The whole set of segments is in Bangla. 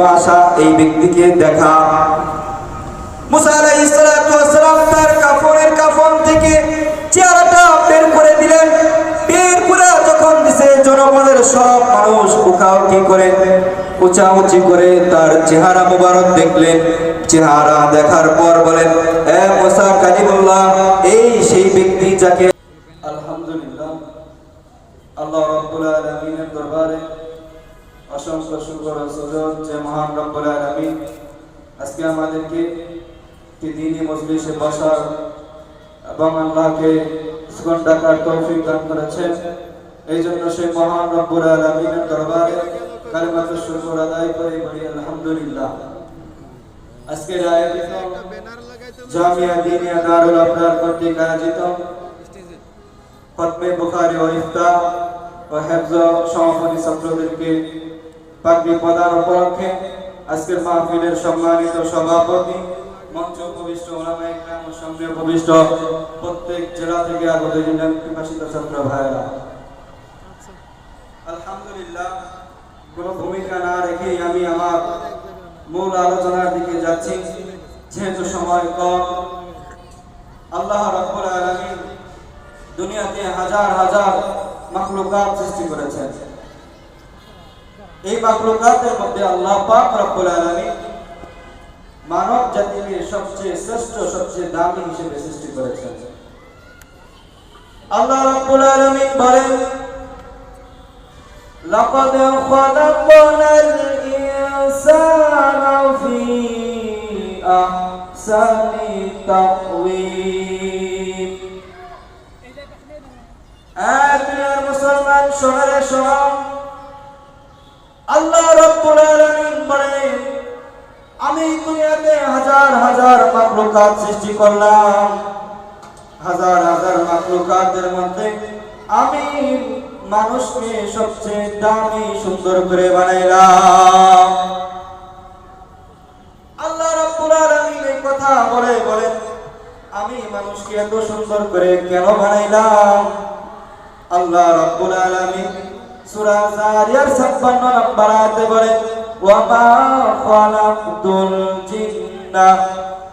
ভিডিও আসা এই ব্যক্তিকে দেখা। তার থেকে চেহারাটা বের করে দিলেন। বের করে যখন দিছে জনগণের সব মানুষ করে করে তার চেহারা মোবারক দেখলেন। চেহারা দেখার পর বলেন, এ মুসা এই সেই ব্যক্তি যাকে আলহামদুলিল্লাহ, আল্লাহ দরবারে অসংখ্য শুকর সুজুদ যে মহান রব্বুল আলামিন। আজকে আমাদেরকে একটি দিনী মজলিসে বসার এবং আল্লাহকে সুগন ডাকার তৌফিক দান করেছেন। এই জন্য সেই মহান রব্বুল আলামিনের দরবারে কালিমাতুর শুকর আদায় করে, বলি আলহামদুলিল্লাহ। আজকের আয়োজিত জামিয়া দিনিয়া দারুল আবরার কর্তৃক আয়োজিত খতমে বুখারী ও ইফতা ও হেফজ সমাপনী ছাত্রদেরকে ভূমিকা না রেখেই আমি আমার মূল আলোচনার দিকে যাচ্ছি। যেহেতু সময় কম, আল্লাহ রাব্বুল আলামিন দুনিয়াতে হাজার হাজার মাখলুকাত সৃষ্টি করেছেন। এই মাখলুকাতের মধ্যে আল্লাহ পাক রব্বুল আলামিন মানব জাতিকে সবচেয়ে শ্রেষ্ঠ সবচেয়ে দামি হিসেবে সৃষ্টি করেছেন আল্লাহ রাব্বুল আলামিন বলেন لقد خلقنا الإنسان في أحسن تقويم এক দুনিয়ার মুসলমান শহরে শোনাও আল্লাহ রব্বুল আলামিন বলেন আমি দুনিয়াতে হাজার হাজার মাখলুকাত সৃষ্টি করলাম। হাজার হাজার মাখলুকাতের মধ্যে আমি মানুষকে সবচেয়ে দামি, সুন্দর করে বানাইলাম। আল্লাহ রাব্বুল আলামিন এই কথা বলে বলেন আমি মানুষকে এত সুন্দর করে কেন বানাইলাম? আল্লাহ রাব্বুল আলামিন জারিয়ার 56 নম্বর আয়াতে মা খালাকতুল জিন্না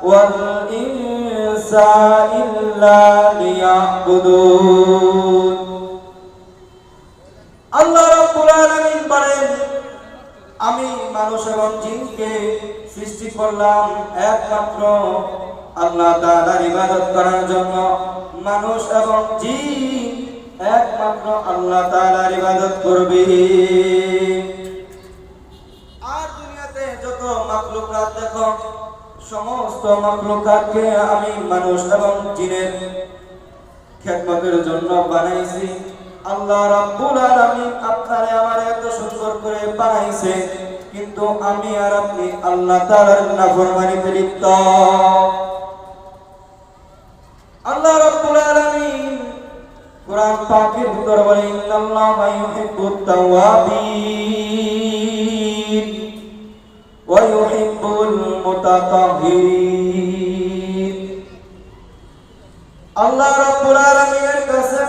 ওয়াল ইনসা ইল্লা লিয়াবুদুন। আল্লাহ রাব্বুল আলামিন বলেন, আমি মানুষ এবং জিনকে সৃষ্টি করলাম একমাত্র আল্লাহ তাআলার ইবাদত করার জন্য। মানুষ এবং জিন একমাত্র আল্লাহ ইবাদত আর দুনিয়াতে যত দেখো, সমস্ত আমি মানুষ এবং জিনের খেদমতের জন্য বানাইছি। আল্লাহ রাব্বুল আলামিন আপনারে আমার এত সুন্দর করে বানাইছে, কিন্তু আমি আর আপনি আল্লাহ তাআলার নাফরমানিতে লিপ্ত। আল্লাহ রাব্বুল কোরআন পাকের ভিতর বলে ইন্নাল্লাহা ইউহিব্বুত তাওয়াবিন ওয়া ইউহিব্বুল মুতাতাহহিরিন আল্লাহ রাব্বুল আলামিনের কাছে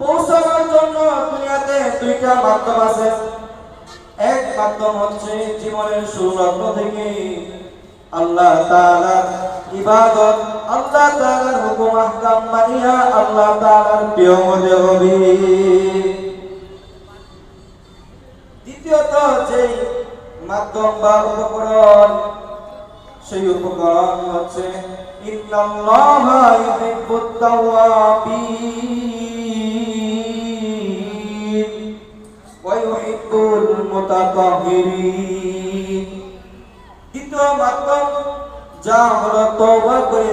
পৌঁছানোর জন্য দুনিয়াতে দুইটা মাধ্যম আছে। এক মাধ্যম হচ্ছে জীবনের সুলগ্ন থেকে আল্লাহ তাআলার ইবাদত। আল্লাহ তাআলার হুকুম আহকাম মানিয়া আল্লাহ তাআলার প্রিয় হতে হবে। দ্বিতীয়ত যে মাধ্যম বা উপকরণ। সেই উপকরণ হচ্ছে ইন্নাল্লাহা ইউহিব্বুত তাওয়াবিন ওয়া ইউহিব্বুল মুতাতাহহিরিন দ্বিতীয় মাধ্যম যা হলো তওবা করে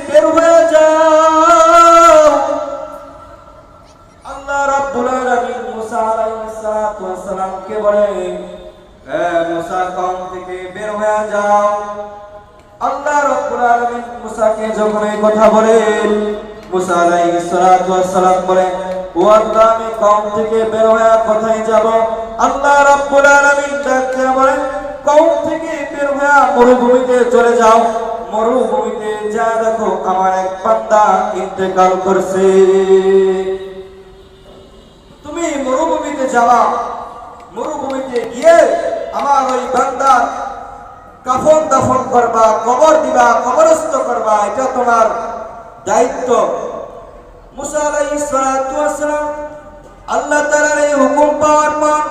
কথা বলেন। মুসা আলাইহিস সালাতু ওয়াসসালাম বলেন, ও আল্লাহ, আমি কওম থেকে বের হয়ে কোথায় যাব? আল্লাহ রাব্বুল আলামিন ডাকতে বলেন, কওম থেকে বের হয়ে মরুভূমিতে চলে যাও। মরুভূমিতে যা দেখো, আমার এক বান্দা ইন্তেকাল করছে। তুমি মরুভূমিতে যাবা। মরুভূমিতে গিয়ে আমার ওই বান্দার কাফন দাফন করবা, কবর দিবা, কবরস্থ করবা, এটা তোমার দায়িত্ব। আল্লাহ তাআলার এই হুকুম পাওয়ার পর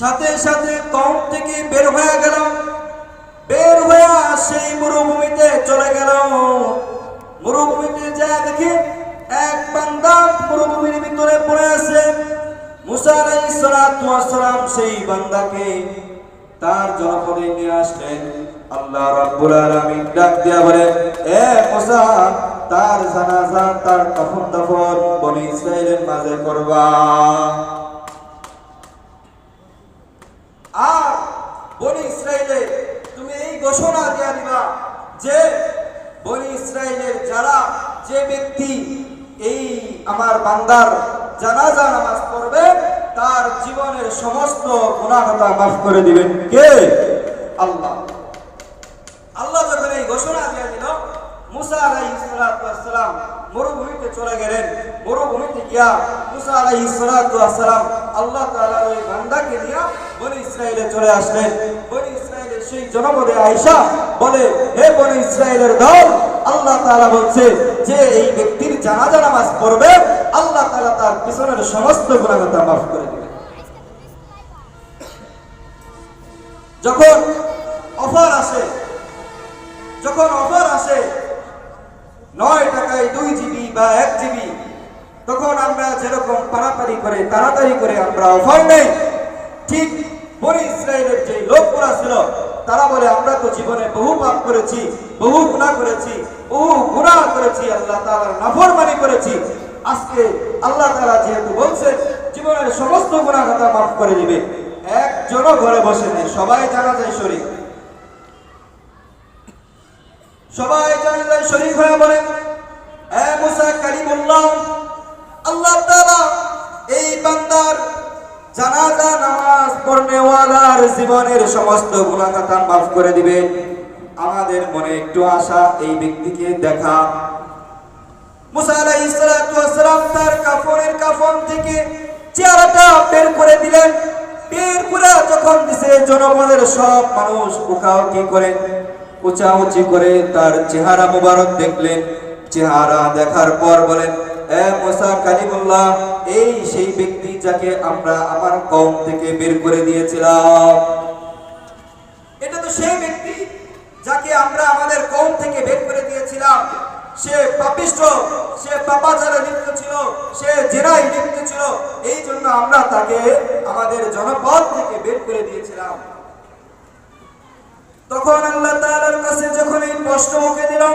সাথে সাথে কম থেকে বের হয়ে গেল। বের হয়ে সেই মরুভূমিতে চলে গেল। মরুভূমিতে যা দেখি এক বান্দা মরুভূমির ভিতরে পড়ে আছে। মুসা আলাইহিস সালাতু সেই বান্দাকে তার জনপদে নিয়ে আসলেন। আল্লাহ রাব্বুল আলামিন ডাক দিয়া বলে, এ মুসা, তার জানাজা, তার কফন দফন বনি ইসরাইলের মাঝে করবা। আর বনি ইসরাইলে তুমি এই ঘোষণা দিয়া দিবা যে, বনি ইসরাইলের যারা, যে ব্যক্তি এই আমার বান্দার জানাজা নামাজ পড়বে তার জীবনের সমস্ত গুণাহতা মাফ করে দিবেন। কে? আল্লাহ। আল্লাহ যখন এই ঘোষণা দিয়ে দিল, মুসা আলাই মরুভূমিতে চলে গেলেন। মরুভূমিতে গিয়া মুসা আলাই ওয়াসসালাম আল্লাহ তালা ওই বান্দাকে দিয়া বনি ইসরায়েলে চলে আসলেন। বনি সেই জনপদে আয়েশা বলে, হে বনি ইসরাইলের দল, আল্লাহ তাআলা বলছে, যে এই ব্যক্তির জানাজা নামাজ পড়বে, আল্লাহ তাআলা তার পিছনের সমস্ত গুনাহতা মাফ করে দিবেন। যখন অফার আসে, যখন অফার আসে, নয় টাকায় দুই জিবি বা এক জিবি তখন আমরা যেরকম পাড়াপাড়ি করে, তাড়াতাড়ি করে আমরা অফার নেই। ঠিক বনি ইসরায়েলের যে লোকগুলা ছিল তারা বলে, আমরা তো জীবনে বহু পাপ করেছি, বহু গুনাহ করেছি, বহু গুনাহ করেছি, আল্লাহ তাআলার নাফরমানি করেছি। আজকে আল্লাহ তাআলা যেহেতু বলছে জীবনের সমস্ত গুনাহ কথা মাফ করে দিবে। একজনও ঘরে বসে নেই, সবাই জানা যায় শরীর সবাই জানাজায় শরীক হয়ে বলেন, এ মুসা কালিমুল্লাহ আল্লাহ তাআলা এই বান্দার জানাজা, নামাজ পড়নেওয়ালার জীবনের সমস্ত গুনাহগাতা মাফ করে দিবেন আমাদের মনে একটু আশা এই ব্যক্তিকে দেখা। তার থেকে চেহারাটা বের করে দিলেন। বের করে যখন সব মানুষ করে করে তার চেহারা মোবারক দেখলেন। চেহারা দেখার পর বলেন মুসা কালিমুল্লাহ, এই সেই ব্যক্তি যাকে আমরা আমার কম থেকে বের করে দিয়েছিলাম। এটা তো সেই ব্যক্তি যাকে আমরা আমাদের কম থেকে বের করে দিয়েছিলাম। সে পাপিষ্ট সে পাপাচারে লিপ্ত ছিল, সে জেনায় লিপ্ত ছিল। এই জন্য আমরা তাকে আমাদের জনপদ থেকে বের করে দিয়েছিলাম। তখন আল্লাহ তাআলার কাছে যখন এই প্রশ্ন মুখে দিলাম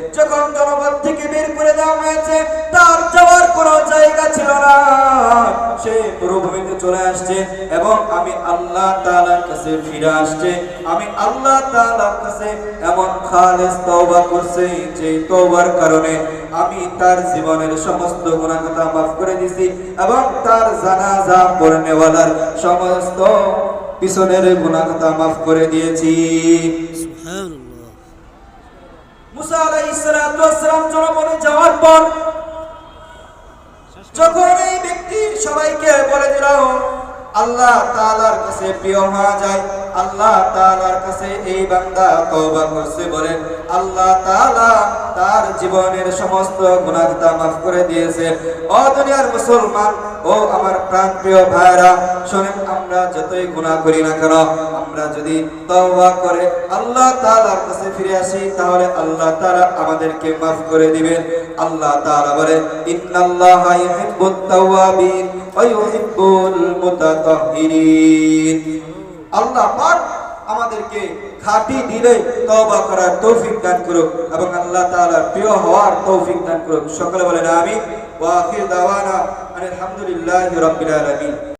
যখন জনপদ থেকে বের করে দেওয়া হয়েছে, তার যাওয়ার কোন জায়গা ছিল না। সে মরুভূমিতে চলে আসছে এবং আমি আল্লাহ তালার কাছে ফিরে আসছে। আমি আল্লাহ তালার কাছে এমন খালেজ তওবা করছে যে তওবার কারণে আমি তার জীবনের সমস্ত গুনাহ মাফ করে দিছি এবং তার জানাজা নেওয়ালার সমস্ত পিছনের গুনাহ মাফ করে দিয়েছি। সুবহানাল্লাহ। মুসা আলাইসালাম সালাতু যাওয়ার পর যখন এই ব্যক্তি সবাইকে বলে দিল আল্লাহ তাআলার কাছে প্রিয় হওয়া যায়। আল্লাহ তাআলার কাছে এই বান্দা তওবা করছে বলেন আল্লাহ তাআলা তার জীবনের সমস্ত গুনাহ মাফ করে দিয়েছে। ও দুনিয়ার মুসলমান, ও আমার প্রাণপ্রিয় ভাইরা শুনেন, আমরা যতই গুনাহ করি না কেন, আমরা যদি তওবা করে আল্লাহ তাআলার কাছে ফিরে আসি, তাহলে আল্লাহ তাআলা আমাদেরকে মাফ করে দিবেন। আল্লাহ তাআলা বলে, ইন্নাল্লাহা ইউহিব্বুত তাওয়াবিন। আল্লাহ আমাদেরকে খাঁটি দিলে তওবা করার তৌফিক দান করুক এবং আল্লাহ তাআলার প্রিয় হওয়ার তৌফিক দান করুক। সকলে বলেন আমিন। ওয়া আখির দাওয়ানা আলহামদুলিল্লাহি